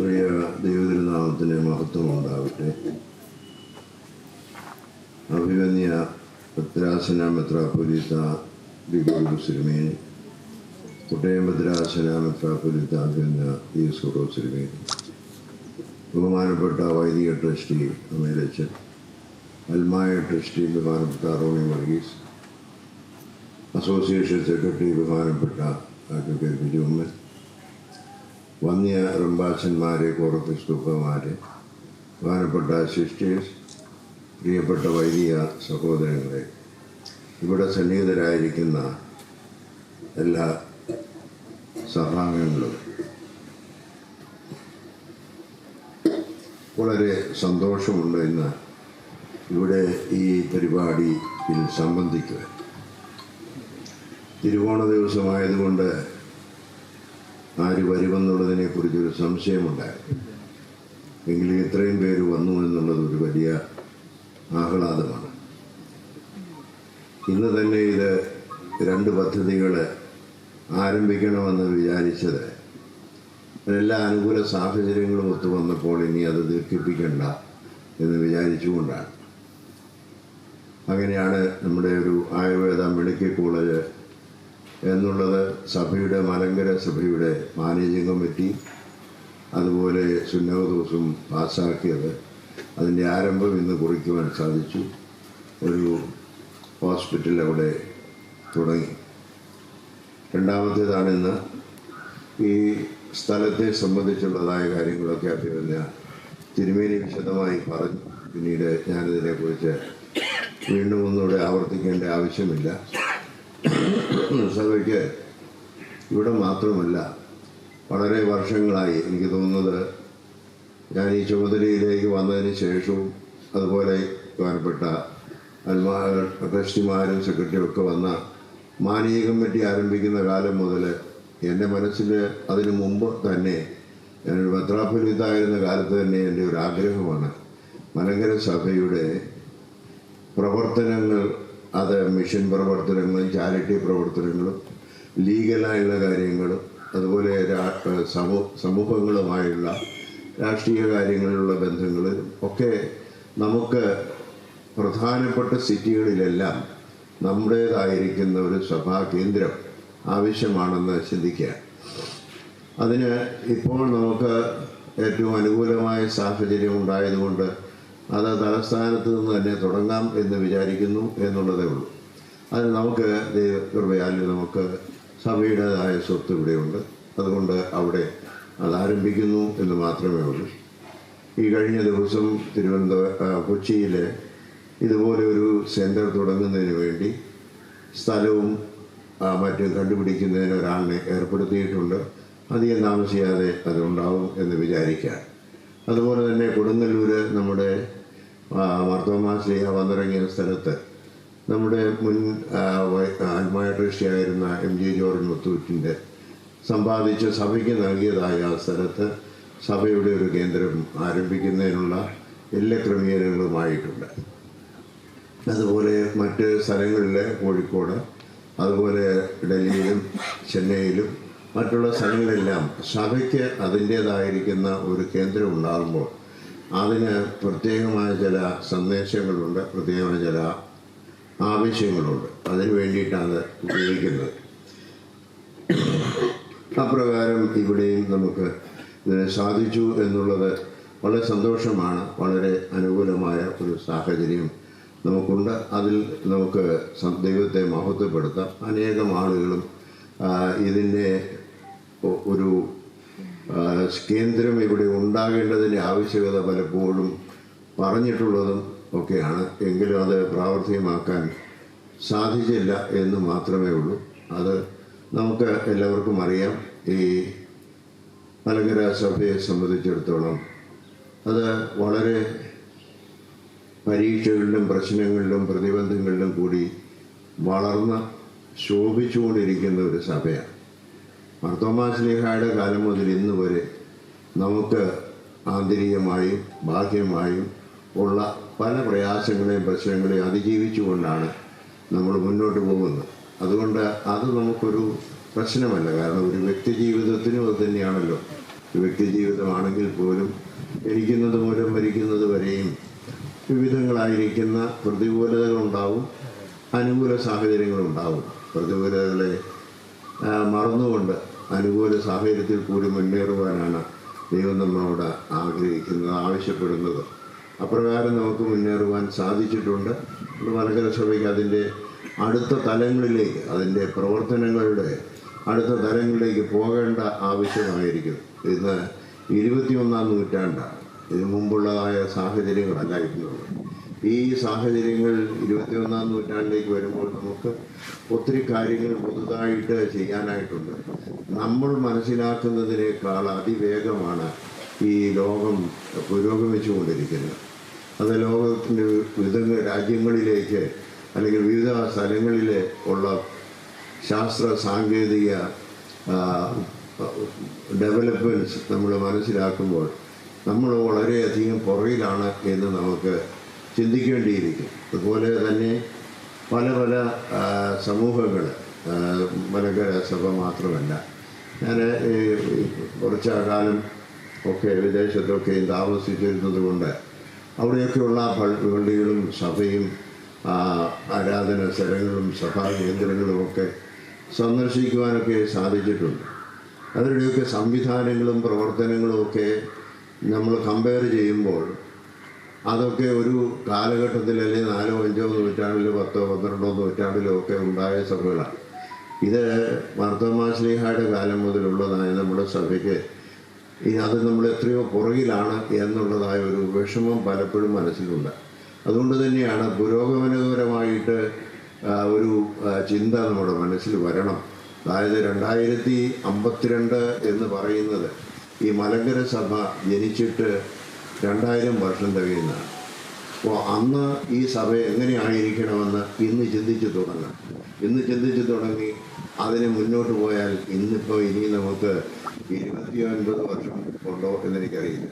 പ്രിയ ദൈവതിരുനാമത്തിന് മഹത്വം ഉണ്ടാവട്ടെ അഭിമന്യ ഭദ്രാസന മെത്രാപൊലിത്ത വിഗുരു സിരിമേനി കോട്ടയം ഭദ്രാസന മെത്രാപൊലിത്ത അഭിമന്യ ഈ സുറോ സിരിമേനി ബഹുമാനപ്പെട്ട വൈദിക ട്രസ്റ്റി അമേലച്ചൻ അൽമായ ട്രസ്റ്റി ബഹുമാനപ്പെട്ട റോണി വർഗീസ് അസോസിയേഷൻ സെക്രട്ടറി ബഹുമാനപ്പെട്ട അഡ്വക്കേറ്റ് ബിജു ഉമ്മൻ വന്യ റംബാച്ചന്മാരെ കോറപ്പിസ്തുപ്പമാരെ പ്രധാനപ്പെട്ട സിസ്റ്റേഴ്സ് പ്രിയപ്പെട്ട വൈദിക സഹോദരങ്ങളെ ഇവിടെ സന്നിഹിതരായിരിക്കുന്ന എല്ലാ സഭാംഗങ്ങളും വളരെ സന്തോഷമുണ്ട് ഇന്ന് ഇവിടെ ഈ പരിപാടിയിൽ സംബന്ധിക്കുക തിരുവോണ ദിവസമായതുകൊണ്ട് ആര് വരുമെന്നുള്ളതിനെ കുറിച്ചൊരു സംശയമുണ്ടായിരുന്നു. എങ്കിലും ഇത്രയും പേര് വന്നു എന്നുള്ളത് ഒരു വലിയ ആഹ്ലാദമാണ്. ഇന്ന് തന്നെ ഇത് രണ്ട് പദ്ധതികൾ ആരംഭിക്കണമെന്ന് വിചാരിച്ചത് എല്ലാ അനുകൂല സാഹചര്യങ്ങളും ഒത്തു വന്നപ്പോൾ ഇനി അത് ദീർഘിപ്പിക്കണ്ട എന്ന് വിചാരിച്ചുകൊണ്ടാണ്. അങ്ങനെയാണ് നമ്മുടെ ഒരു ആയുർവേദ മെഡിക്കൽ കോളേജ് എന്നുള്ളത് സഭയുടെ മലങ്കര സഭയുടെ മാനേജിംഗ് കമ്മിറ്റി അതുപോലെ സുന്നവ ദിവസം പാസ്സാക്കിയത് അതിന്റെ ആരംഭം ഇന്ന് കുറിക്കുവാൻ സാധിച്ചു. ഒരു ഹോസ്പിറ്റൽ അവിടെ തുടങ്ങി. രണ്ടാമത്തേതാണ് ഇന്ന്. ഈ സ്ഥലത്തെ സംബന്ധിച്ചുള്ളതായ കാര്യങ്ങളൊക്കെ അഭിപ്രായ തിരുമേനി വിശദമായി പറഞ്ഞു. പിന്നീട് ഞാനിതിനെക്കുറിച്ച് വീണ്ടും ഒന്നുകൂടെ ആവർത്തിക്കേണ്ട ആവശ്യമില്ല. സഭയ്ക്ക് ഇവിടെ മാത്രമല്ല വളരെ വർഷങ്ങളായി എനിക്ക് തോന്നുന്നത് ഞാൻ ഈ ചുമതലയിലേക്ക് വന്നതിന് ശേഷവും അതുപോലെ പ്രധാനപ്പെട്ട അൽമാ ട്രസ്റ്റിമാരും സെക്രട്ടറിയും ഒക്കെ വന്ന മാനീയ കമ്മിറ്റി ആരംഭിക്കുന്ന കാലം മുതൽ എന്റെ മനസ്സിൽ അതിനു മുമ്പ് തന്നെ ഞാനൊരു മെത്രാപ്പൊലിത്തായിരുന്ന കാലത്ത് തന്നെ എന്റെ ഒരു ആഗ്രഹമാണ്. മലങ്കര സഭയുടെ പ്രവർത്തനങ്ങൾ അത് മിഷൻ പ്രവർത്തനങ്ങളും ചാരിറ്റി പ്രവർത്തനങ്ങളും ലീഗലായുള്ള കാര്യങ്ങളും അതുപോലെ സമൂഹങ്ങളുമായുള്ള രാഷ്ട്രീയ കാര്യങ്ങളിലുള്ള ബന്ധങ്ങൾ ഒക്കെ നമുക്ക് പ്രധാനപ്പെട്ട സിറ്റികളിലെല്ലാം നമ്മുടേതായിരിക്കുന്ന ഒരു സഭാ കേന്ദ്രം ആവശ്യമാണെന്ന് ചിന്തിക്കുക. അതിന് ഇപ്പോൾ നമുക്ക് ഏറ്റവും അനുകൂലമായ സാഹചര്യം ഉണ്ടായതുകൊണ്ട് അത് തലസ്ഥാനത്ത് നിന്ന് തന്നെ തുടങ്ങാം എന്ന് വിചാരിക്കുന്നു എന്നുള്ളതേ ഉള്ളൂ. അതിന് നമുക്ക് ദൈവകൃപയാലും നമുക്ക് സഭയുടേതായ സ്വത്ത് ഇവിടെയുണ്ട്. അതുകൊണ്ട് അവിടെ അത് ആരംഭിക്കുന്നു എന്ന് മാത്രമേ ഉള്ളൂ. ഈ കഴിഞ്ഞ ദിവസം തിരുവനന്തപുരം കൊച്ചിയിൽ ഇതുപോലെ ഒരു സെന്റർ തുടങ്ങുന്നതിന് വേണ്ടി സ്ഥലവും മറ്റും കണ്ടുപിടിക്കുന്നതിന് ഒരാളിനെ ഏർപ്പെടുത്തിയിട്ടുണ്ട്. അധികം താമസിയാതെ അതുണ്ടാവും എന്ന് വിചാരിക്കാം. അതുപോലെ തന്നെ കൊടുങ്ങല്ലൂർ നമ്മുടെ മർത്തോമാ ശ്രീഹ വന്നിറങ്ങിയ സ്ഥലത്ത് നമ്മുടെ മുൻ ട്രസ്റ്റിയായിരുന്ന എം ജി ജോർജ് മുത്തൂറ്റിന്റെ സമ്പാദിച്ച് സഭയ്ക്ക് നൽകിയതായ ആ സ്ഥലത്ത് സഭയുടെ ഒരു കേന്ദ്രം ആരംഭിക്കുന്നതിനുള്ള എല്ലാ ക്രമീകരണങ്ങളുമായിട്ടുണ്ട്. അതുപോലെ മറ്റ് സ്ഥലങ്ങളിൽ കോഴിക്കോട് അതുപോലെ ഡൽഹിയിലും ചെന്നൈയിലും മറ്റുള്ള സ്ഥലങ്ങളെല്ലാം സഭയ്ക്ക് അതിന്റേതായിരിക്കുന്ന ഒരു കേന്ദ്രം ഉണ്ടാകുമ്പോൾ അതിന് പ്രത്യേകമായ ചില സന്ദേശങ്ങളുണ്ട് പ്രത്യേകമായ ചില ആവശ്യങ്ങളുണ്ട്. അതിന് വേണ്ടിയിട്ടാണ് ഉപയോഗിക്കുന്നത്. അപ്രകാരം ഇവിടെയും നമുക്ക് സാധിച്ചു എന്നുള്ളത് വളരെ സന്തോഷമാണ്. വളരെ അനുകൂലമായ ഒരു സാഹചര്യം നമുക്കുണ്ട്. അതിൽ നമുക്ക് ദൈവത്തെ മഹത്വപ്പെടുത്താം. അനേകം ആളുകളും ഇതിന്റെ ഒരു കേന്ദ്രം ഇവിടെ ഉണ്ടാകേണ്ടതിന്റെ ആവശ്യകത പലപ്പോഴും പറഞ്ഞിട്ടുള്ളതും ഒക്കെയാണ്. എങ്കിലും അത് പ്രാവർത്തികമാക്കാൻ സാധിച്ചില്ല എന്ന് മാത്രമേ ഉള്ളൂ. അത് നമുക്ക് എല്ലാവർക്കും അറിയാം. ഈ മലങ്കര സഭയെ സംബന്ധിച്ചിടത്തോളം അത് വളരെ പരീക്ഷകളിലും പ്രശ്നങ്ങളിലും പ്രതിബന്ധങ്ങളിലും കൂടി വളർന്ന് ശോഭിച്ചുകൊണ്ടിരിക്കുന്ന ഒരു സഭയാണ്. മർത്തോമാസ്ലിഹായുടെ കാലം മുതൽ ഇന്ന് വരെ നമുക്ക് ആന്തരികമായും ബാഹ്യമായും ഉള്ള പല പ്രയാസങ്ങളെയും പ്രശ്നങ്ങളെയും അതിജീവിച്ചുകൊണ്ടാണ് നമ്മൾ മുന്നോട്ട് പോകുന്നത്. അതുകൊണ്ട് അത് നമുക്കൊരു പ്രശ്നമല്ല. കാരണം ഒരു വ്യക്തി ജീവിതത്തിനും അത് തന്നെയാണല്ലോ. വ്യക്തി ജീവിതമാണെങ്കിൽ പോലും ജനിക്കുന്നത് മൂലം മരിക്കുന്നത് വരെയും വിവിധങ്ങളായിരിക്കുന്ന പ്രതികൂലതകളുണ്ടാവും അനുകൂല സാഹചര്യങ്ങളുണ്ടാവും. പ്രതികൂലതകളെ മറന്നുകൊണ്ട് അനുകൂല സാഹചര്യത്തിൽ കൂടി മുന്നേറുവാനാണ് ദൈവം നമ്മളോട് ആഗ്രഹിക്കുന്നത് ആവശ്യപ്പെടുന്നത്. അപ്രകാരം നമുക്ക് മുന്നേറുവാൻ സാധിച്ചിട്ടുണ്ട്. മലങ്കര സഭയ്ക്ക് അതിന്റെ അടുത്ത തലങ്ങളിലേക്ക് അതിന്റെ പ്രവർത്തനങ്ങളുടെ അടുത്ത തലങ്ങളിലേക്ക് പോകേണ്ട ആവശ്യമായിരിക്കും. ഇന്ന് ഇരുപത്തിയൊന്നാം നൂറ്റാണ്ടാണ്. ഇതിനു മുമ്പുള്ളതായ സാഹചര്യങ്ങളല്ലായിരുന്നുള്ളൂ ഈ സാഹചര്യങ്ങൾ ഇരുപത്തിയൊന്നാം നൂറ്റാണ്ടിലേക്ക് വരുമ്പോൾ നമുക്ക് ഒത്തിരി കാര്യങ്ങൾ പുതുതായിട്ട് ചെയ്യാനായിട്ടുണ്ട്. നമ്മൾ മനസ്സിലാക്കുന്നതിനേക്കാൾ അതിവേഗമാണ് ഈ ലോകം പുരോഗമിച്ചുകൊണ്ടിരിക്കുന്നത്. അത് ലോകത്തിന്റെ വിവിധ രാജ്യങ്ങളിലേക്ക് അല്ലെങ്കിൽ വിവിധ സ്ഥലങ്ങളിൽ ഉള്ള ശാസ്ത്ര സാങ്കേതിക ഡെവലപ്മെന്റ്സ് നമ്മൾ മനസ്സിലാക്കുമ്പോൾ നമ്മൾ വളരെയധികം പുറകിലാണ് എന്ന് നമുക്ക് ചിന്തിക്കേണ്ടിയിരിക്കും. അതുപോലെ തന്നെ പല പല സമൂഹങ്ങൾ മലങ്കര സഭ മാത്രമല്ല. ഞാൻ ഈ കുറച്ച് കാലം ഒക്കെ വിദേശത്തൊക്കെ താമസിച്ചിരുന്നത് കൊണ്ട് അവിടെയൊക്കെയുള്ള പള്ളികളും സഭയും ആരാധന സ്ഥലങ്ങളും സഭാ കേന്ദ്രങ്ങളും ഒക്കെ സന്ദർശിക്കുവാനൊക്കെ സാധിച്ചിട്ടുണ്ട്. അവരുടെയൊക്കെ സംവിധാനങ്ങളും പ്രവർത്തനങ്ങളും ഒക്കെ നമ്മൾ കമ്പയർ ചെയ്യുമ്പോൾ അതൊക്കെ ഒരു കാലഘട്ടത്തിൽ അല്ലെങ്കിൽ നാലോ അഞ്ചോ നൂറ്റാണ്ടിലോ പത്തോ പന്ത്രണ്ടോ നൂറ്റാണ്ടിലോ ഒക്കെ ഉണ്ടായ സഭകളാണ് ഇത് മാർത്തോമാശ്ലീഹായുടെ കാലം മുതലുള്ളതായ നമ്മുടെ സഭയ്ക്ക് അത് നമ്മൾ എത്രയോ പുറകിലാണ് എന്നുള്ളതായ ഒരു വിഷമം പലപ്പോഴും മനസ്സിലുണ്ട്. അതുകൊണ്ട് തന്നെയാണ് പുരോഗമനപരമായിട്ട് ഒരു ചിന്ത നമ്മുടെ മനസ്സിൽ വരണം. അതായത് രണ്ടായിരത്തി അമ്പത്തിരണ്ട് എന്ന് പറയുന്നത് ഈ മലങ്കര സഭ ജനിച്ചിട്ട് രണ്ടായിരം വർഷം തികയുന്നതാണ്. അപ്പോൾ അന്ന് ഈ സഭ എങ്ങനെയായിരിക്കണമെന്ന് ഇന്ന് ചിന്തിച്ചു തുടങ്ങാം ഇന്ന് ചിന്തിച്ചു തുടങ്ങി അതിന് മുന്നോട്ട് പോയാൽ ഇന്നിപ്പോൾ ഇനി നമുക്ക് ഇരുപത്തി ഒൻപത് വർഷം ഉണ്ടോ എന്നെനിക്കറിയില്ല.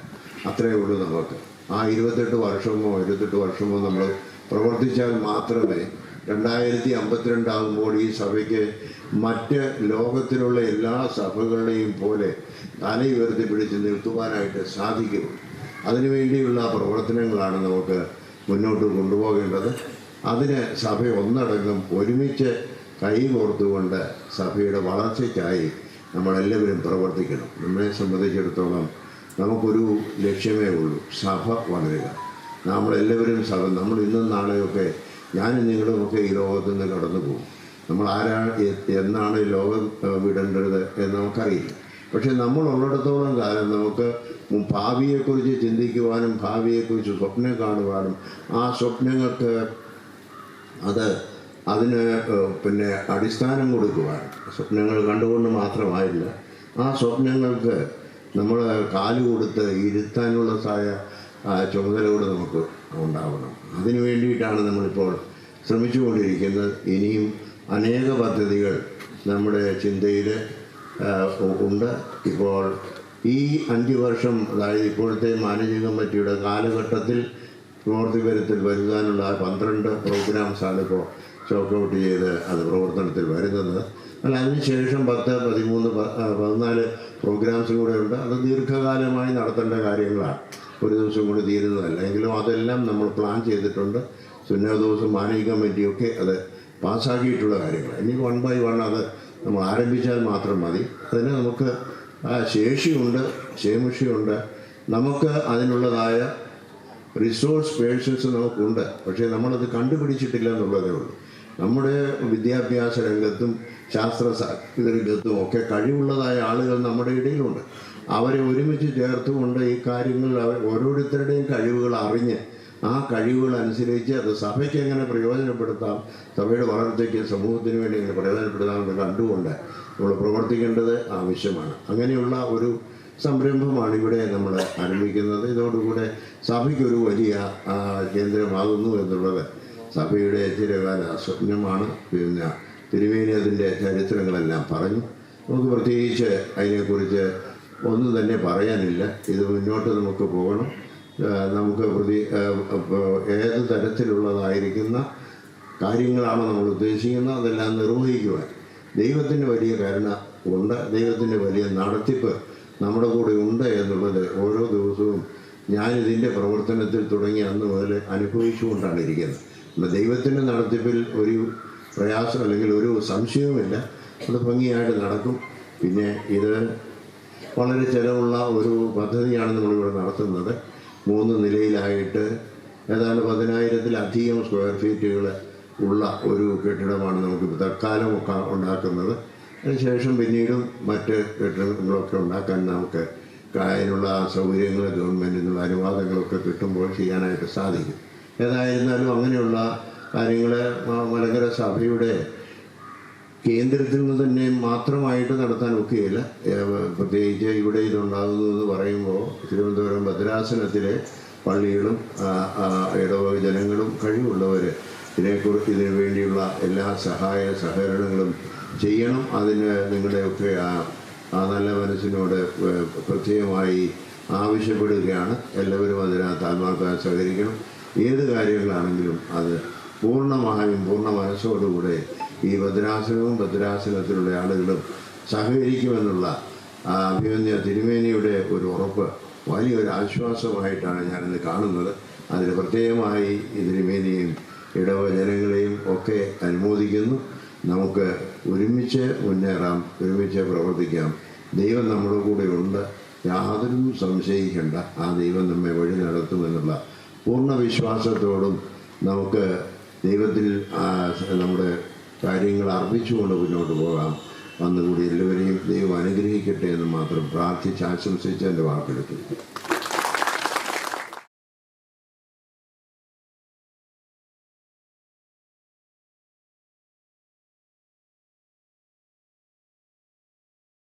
അത്രയേ ഉള്ളൂ നമുക്ക്. ആ ഇരുപത്തെട്ട് വർഷമോ ഇരുപത്തെട്ട് വർഷമോ നമ്മൾ പ്രവർത്തിച്ചാൽ മാത്രമേ രണ്ടായിരത്തി അമ്പത്തിരണ്ടാകുമ്പോൾ ഈ സഭയ്ക്ക് മറ്റ് ലോകത്തിലുള്ള എല്ലാ സഭകളുടെയും പോലെ തല ഉയർത്തിപ്പിടിച്ച് നിർത്തുവാനായിട്ട് സാധിക്കുള്ളൂ അതിനുവേണ്ടിയുള്ള പ്രവർത്തനങ്ങളാണ് നമുക്ക് മുന്നോട്ട് കൊണ്ടുപോകേണ്ടത്. അതിന് സഭ ഒന്നടങ്കം ഒരുമിച്ച് കൈകോർത്തുകൊണ്ട് സഭയുടെ വളർച്ചയ്ക്കായി നമ്മളെല്ലാവരും പ്രവർത്തിക്കണം. നമ്മളെ സംബന്ധിച്ചിടത്തോളം നമുക്കൊരു ലക്ഷ്യമേ ഉള്ളൂ സഭ വളരുക. നമ്മളെല്ലാവരും സഭ നമ്മൾ ഇന്നും നാളെയൊക്കെ ഞാനും നിങ്ങളുമൊക്കെ ഈ ലോകത്ത് നിന്ന് കടന്നു പോകും നമ്മൾ ആരാണ് എന്നാണ് ലോകം വിടേണ്ടത് എന്ന് നമുക്കറിയില്ല. പക്ഷെ നമ്മൾ ഉള്ളിടത്തോളം കാലം നമുക്ക് ഭാവിയെക്കുറിച്ച് ചിന്തിക്കുവാനും ഭാവിയെക്കുറിച്ച് സ്വപ്നം കാണുവാനും ആ സ്വപ്നങ്ങൾക്ക് അത് അതിന് പിന്നെ അടിസ്ഥാനം കൊടുക്കുവാൻ സ്വപ്നങ്ങൾ കണ്ടുകൊണ്ട് മാത്രമായില്ല. ആ സ്വപ്നങ്ങൾക്ക് നമ്മൾ കാൽ കൊടുത്ത് ഇരുത്താനുള്ള സായ ചുമതല കൂടെ നമുക്ക് ഉണ്ടാവണം. അതിനു വേണ്ടിയിട്ടാണ് നമ്മളിപ്പോൾ ശ്രമിച്ചുകൊണ്ടിരിക്കുന്നത്. ഇനിയും അനേക പദ്ധതികൾ നമ്മുടെ ചിന്തയിൽ ഉണ്ട്. ഇപ്പോൾ ഈ അഞ്ച് വർഷം അതായത് ഇപ്പോഴത്തെ മാനേജിംഗ് കമ്മിറ്റിയുടെ കാലഘട്ടത്തിൽ പ്രവർത്തിപരത്തിൽ വരുത്താനുള്ള പന്ത്രണ്ട് പ്രോഗ്രാംസാണ് ഇപ്പോൾ ചോക്ക് ഔട്ട് ചെയ്ത് അത് പ്രവർത്തനത്തിൽ വരുന്നത്. അല്ല അതിനുശേഷം പത്ത് പതിമൂന്ന് പതിനാല് പ്രോഗ്രാംസ് കൂടെ ഉണ്ട്. അത് ദീർഘകാലമായി നടത്തേണ്ട കാര്യങ്ങളാണ്. ഒരു ദിവസം കൂടി തീരുന്നതല്ല. എങ്കിലും അതെല്ലാം നമ്മൾ പ്ലാൻ ചെയ്തിട്ടുണ്ട്. സുന്നോ ദിവസം മാനേജിംഗ് കമ്മിറ്റിയൊക്കെ അത് പാസ്സാക്കിയിട്ടുള്ള കാര്യങ്ങൾ ഇനി വൺ ബൈ വൺ അത് നമ്മൾ ആരംഭിച്ചാൽ മാത്രം മതി. അതിന് നമുക്ക് ആ ശേഷിയുണ്ട് ക്ഷേമഷിയുണ്ട് നമുക്ക് അതിനുള്ളതായ റിസോഴ്സ് പേഴ്സൺസ് നമുക്കുണ്ട്. പക്ഷേ നമ്മളത് കണ്ടുപിടിച്ചിട്ടില്ല എന്നുള്ളതേ ഉള്ളൂ. നമ്മുടെ വിദ്യാഭ്യാസ രംഗത്തും ശാസ്ത്ര രംഗത്തും ഒക്കെ കഴിവുള്ളതായ ആളുകൾ നമ്മുടെ ഇടയിലുണ്ട്. അവരെ ഒരുമിച്ച് ചേർത്തുകൊണ്ട് ഈ കാര്യങ്ങൾ അവർ ഓരോരുത്തരുടെയും കഴിവുകൾ അറിഞ്ഞ് ആ കഴിവുകൾ അനുസരിച്ച് അത് സഭയ്ക്ക് എങ്ങനെ പ്രയോജനപ്പെടുത്താം സഭയുടെ വളർച്ചയ്ക്ക് സമൂഹത്തിന് വേണ്ടി എങ്ങനെ പ്രയോജനപ്പെടുത്താം എന്ന് കണ്ടുകൊണ്ട് നമ്മൾ പ്രവർത്തിക്കേണ്ടത് ആവശ്യമാണ്. അങ്ങനെയുള്ള ഒരു സംരംഭമാണ് ഇവിടെ നമ്മൾ ആരംഭിക്കുന്നത്. ഇതോടുകൂടെ സഭയ്ക്കൊരു വലിയ കേന്ദ്രമാകുന്നു എന്നുള്ളത് സഭയുടെ ചിരകാല സ്വപ്നമാണ്. പിന്നെ തിരുവേനി അതിന്റെ ചരിത്രങ്ങളെല്ലാം പറഞ്ഞു. നമുക്ക് പ്രത്യേകിച്ച് അതിനെക്കുറിച്ച് ഒന്നും തന്നെ പറയാനില്ല. ഇത് മുന്നോട്ട് നമുക്ക് പോകണം. നമുക്ക് പ്രതി ഏത് തരത്തിലുള്ളതായിരിക്കുന്ന കാര്യങ്ങളാണ് നമ്മൾ ഉദ്ദേശിക്കുന്നത്. അതെല്ലാം നിർവഹിക്കുവാൻ. ദൈവത്തിന്റെ വലിയ കരുണ ഉണ്ട്. ദൈവത്തിന്റെ വലിയ നടത്തിപ്പ് നമ്മുടെ കൂടെ ഉണ്ട് എന്നുള്ളത് ഓരോ ദിവസവും ഞാനിതിന്റെ പ്രവർത്തനത്തിൽ തുടങ്ങി അന്ന് മുതൽ അനുഭവിച്ചുകൊണ്ടാണ് ഇരിക്കുന്നത്. അപ്പം ദൈവത്തിന്റെ നടത്തിപ്പിൽ ഒരു പ്രയാസം അല്ലെങ്കിൽ ഒരു സംശയവുമില്ല. അത് ഭംഗിയായിട്ട് നടക്കും. പിന്നെ ഇത് വളരെ ചിലവുള്ള ഒരു പദ്ധതിയാണ് നമ്മളിവിടെ നടത്തുന്നത്. മൂന്ന് നിലയിലായിട്ട് ഏതാണ്ട് പതിനായിരത്തിലധികം സ്ക്വയർ ഫീറ്റുകൾ ഉള്ള ഒരു കെട്ടിടമാണ് നമുക്ക് തൽക്കാലം ഒക്കെ ഉണ്ടാക്കുന്നത്. അതിനുശേഷം പിന്നീടും മറ്റ് കെട്ടിടങ്ങളൊക്കെ ഉണ്ടാക്കാൻ നമുക്ക് അതിനുള്ള സൗകര്യങ്ങൾ ഗവൺമെന്റിൽ നിന്നുള്ള അനുവാദങ്ങളൊക്കെ കിട്ടുമ്പോൾ ചെയ്യാനായിട്ട് സാധിക്കും. ഏതായിരുന്നാലും അങ്ങനെയുള്ള കാര്യങ്ങൾ മലങ്കര സഭയുടെ കേന്ദ്രത്തിൽ നിന്ന് തന്നെ മാത്രമായിട്ട് നടത്താൻ ഒക്കുകയില്ല പ്രത്യേകിച്ച് ഇവിടെ ഇതുണ്ടാകുന്നു എന്ന് പറയുമ്പോൾ തിരുവനന്തപുരം ഭദ്രാസനത്തിലെ പള്ളികളും ഇടവക ജനങ്ങളും കഴിവുള്ളവർ ഇതിനെക്കുറിച്ച് ഇതിനു വേണ്ടിയുള്ള എല്ലാ സഹായ സഹകരണങ്ങളും ചെയ്യണം. അതിന് നിങ്ങളുടെയൊക്കെ ആ ആ നല്ല മനസ്സിനോട് പ്രത്യേകമായി ആവശ്യപ്പെടുകയാണ്. എല്ലാവരും അതിനകത്ത് ആത്മാർത്ഥ സഹകരിക്കണം. ഏത് കാര്യങ്ങളാണെങ്കിലും അത് പൂർണമായും പൂർണ മനസ്സോടുകൂടെ ഈ ഭദ്രാസനവും ഭദ്രാസനത്തിലുള്ള ആളുകളും സഹകരിക്കുമെന്നുള്ള അഭിമന്യ തിരുമേനിയുടെ ഒരു ഉറപ്പ് വലിയൊരു ആശ്വാസമായിട്ടാണ് ഞാനിന്ന് കാണുന്നത്. അതിന് പ്രത്യേകമായി തിരുമേനിയും ഇടവ ജനങ്ങളെയും ഒക്കെ അനുമോദിക്കുന്നു. നമുക്ക് ഒരുമിച്ച് മുന്നേറാം ഒരുമിച്ച് പ്രവർത്തിക്കാം. ദൈവം നമ്മുടെ കൂടെ ഉണ്ട്. യാതൊരും സംശയിക്കേണ്ട ആ ദൈവം നമ്മെ വഴി നടത്തുമെന്നുള്ള പൂർണ വിശ്വാസത്തോടും നമുക്ക് ദൈവത്തിൽ നമ്മുടെ കാര്യങ്ങൾ അർപ്പിച്ചുകൊണ്ട് മുന്നോട്ട് പോകാം. വന്നുകൂടി എല്ലാവരെയും ദൈവം അനുഗ്രഹിക്കട്ടെ എന്ന് മാത്രം പ്രാർത്ഥിച്ച് ആശംസിച്ച് എന്റെ വാക്കെടുത്തു